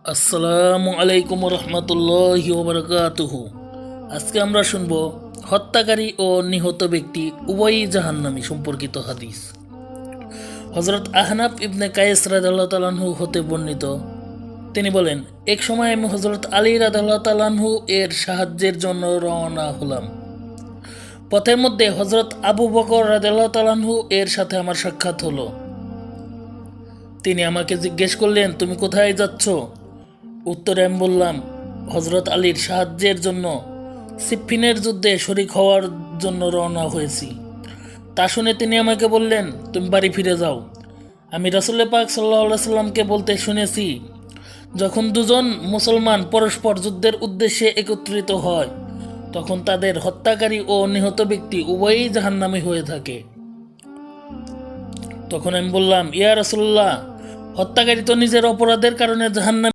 আসসালামু আলাইকুম রহমতুল্লাহ ওবরকাতুহু। আজকে আমরা শুনব, হত্যাকারী ও নিহত ব্যক্তি উভয়ই জাহান্নামী সম্পর্কিত হাদিস। হজরত আহনাফ ইবনে কায়েস রাদাল্লাহ তালাহু হতে বর্ণিত, তিনি বলেন, এক সময় আমি হজরত আলী রাদাল্লাহ তালাহু এর সাহায্যের জন্য রওনা হলাম। পথের মধ্যে হজরত আবু বকর রাদাল্লাহ তালাহু এর সাথে আমার সাক্ষাৎ হলো। তিনি আমাকে জিজ্ঞেস করলেন, তুমি কোথায় যাচ্ছ? উত্তরে আমি বললাম হজরত আলীর সাহায্যের জন্য সিফিনের যুদ্ধে শরিক হওয়ার জন্য রওনা হয়েছি। তা শুনে তিনি আমাকে বললেন, তুমি বাড়ি ফিরে যাও। আমি রাসুল পাক সাল্লাহ সাল্লামকে বলতে শুনেছি, যখন দুজন মুসলমান পরস্পর যুদ্ধের উদ্দেশ্যে একত্রিত হয়, তখন তাদের হত্যাকারী ও নিহত ব্যক্তি উভয়ই জাহান্নামী হয়ে থাকে। তখন আমি বললাম, ইয়া রাসুল্লাহ হত্যাকারী তো নিজের অপরাধের কারণে জাহান্নামে